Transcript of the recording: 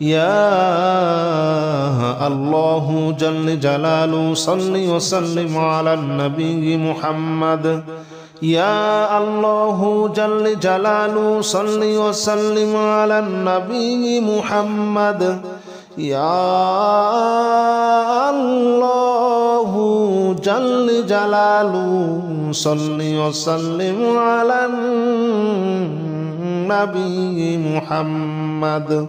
يا الله جل جلاله، صل وسلم على النبي محمد. يا الله جل جلاله، صل وسلم على النبي محمد. يا الله جل جلاله، صل وسلم على النبي محمد.